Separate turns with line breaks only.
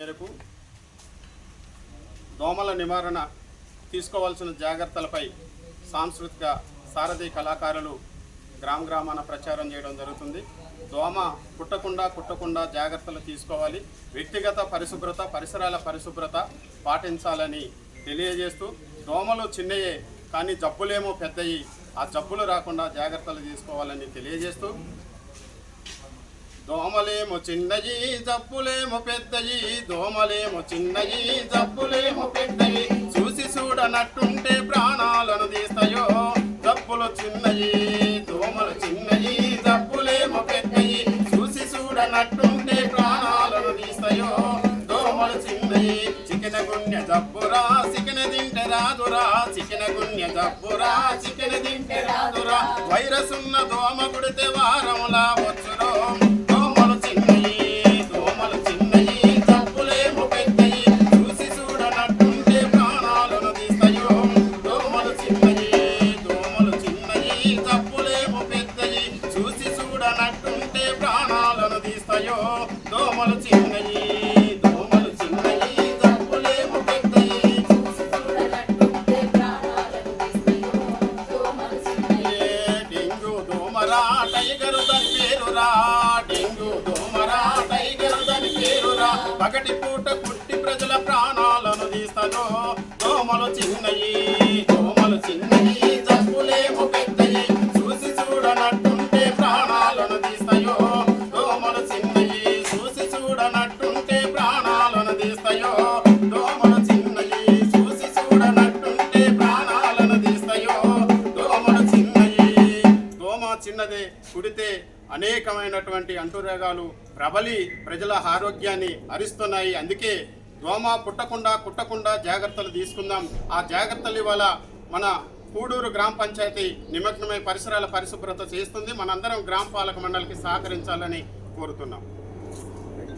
మేరకు దోమల నివారణ తీసుకోవాల్సిన జాగ్రత్తలపై సాంస్కృతిక సారథి కళాకారులు గ్రామ గ్రామాన ప్రచారం చేయడం జరుగుతుంది. దోమ కుట్టకుండా కుట్టకుండా జాగ్రత్తలు తీసుకోవాలి. వ్యక్తిగత పరిశుభ్రత పరిసరాల పరిశుభ్రత పాటించాలని తెలియజేస్తూ దోమలు చిన్నయే కానీ జబ్బులేమో పెద్దయి ఆ జబ్బులు రాకుండా జాగ్రత్తలు తీసుకోవాలని తెలియజేస్తూ దోమలేమో చిన్నయి జబ్బులేమో పెద్దయి. దోమలేమో చిన్నయి జబ్బులేమో పెద్దయి. చూసి చూడనట్టుంటే ప్రాణాలను తీస్తాయో. జబ్బులు చిన్నయి దోమలు చిన్నయి జబ్బులేమో పెద్దయి. చూసి చూడనట్టుంటే ప్రాణాలను తీస్తాయో. దోమలు చిన్నయి. చికెన గుండె జబ్బురా చికెన తింటే రాదురా. చికెన గుండె జబ్బురా చికెన తింటే రాదురా. వైరస్ ఉన్న దోమ కుడితే వారములా దోమలు చిన్నయి దోమలు చిన్నయి జబ్బులేమో పెద్దయి ఏ డెంగు దోమరా టైగర్ దాని పేరురా. డెంగ్యూ దోమరా టైగర్ దాని పేరురా. పగటి పూట కుట్టి ప్రజల ప్రాణాలను తీస్తాను. దోమలు చిన్నయి దోమలు చిన్నయి చిన్నదే కుడితే అనేకమైనటువంటి అంటురోగాలు ప్రబలి ప్రజల ఆరోగ్యాన్ని హరిస్తున్నాయి అందుకే దోమ పుట్టకుండా కుట్టకుండా జాగ్రత్తలు తీసుకుందాం. ఆ జాగ్రత్తలు ఇవాళ మన కూడూరు గ్రామ పంచాయతీ నిమగ్నమై పరిసరాల పరిశుభ్రత చేస్తుంది. మనందరం గ్రామ పాలక మండలికి సహకరించాలని కోరుతున్నాం.